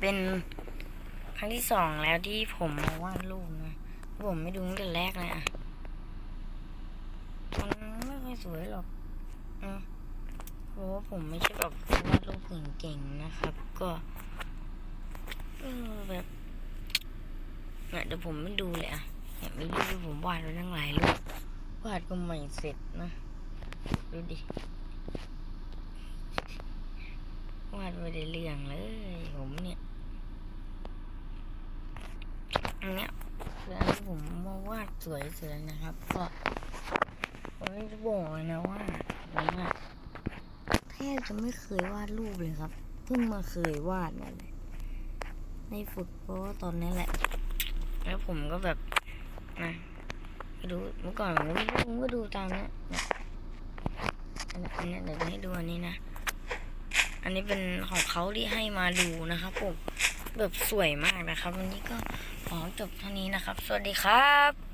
เป็นครั้งที่สองแล้วที่ผมมาวาดรูปนะ ผมไม่ดูตั้งแต่แรกเลยอะ มันไม่ค่อยสวยหรอกอะเพราะว่าผมไม่ใช่แบบวาดรูปเก่งๆนะครับ ก็แบบเนี่ยเดี๋ยวผมไม่ดูเลยอะเนี่ยไมีรูผมวาดไว้ตั้งหลายรูปวาดก็ไม่เสร็จนะ ดูดิ วาดไม่ได้เรื่องเลย ผมเนี่ยอันเนี้ยคืออันที่ผมมาวาดสวยเสร็จนะครับ ก็ผมจะบอกเลยนะว่าผมอะแทบจะไม่เคยวาดรูปเลยครับ เพิ่งมาเคยวาดเนี่ยแหละในฝึกเพราะว่าตอนนี้แหละ แล้วผมก็แบบนะดูเมื่อก่อนผมก็ดูผมก็ดูตามเนี้ยอันนี้เดี๋ยวให้ดูอันนี้นะ อันนี้เป็นของเขาที่ให้มาดูนะครับผมแบบสวยมากนะครับ วันนี้ก็ขอจบเท่านี้นะครับ สวัสดีครับ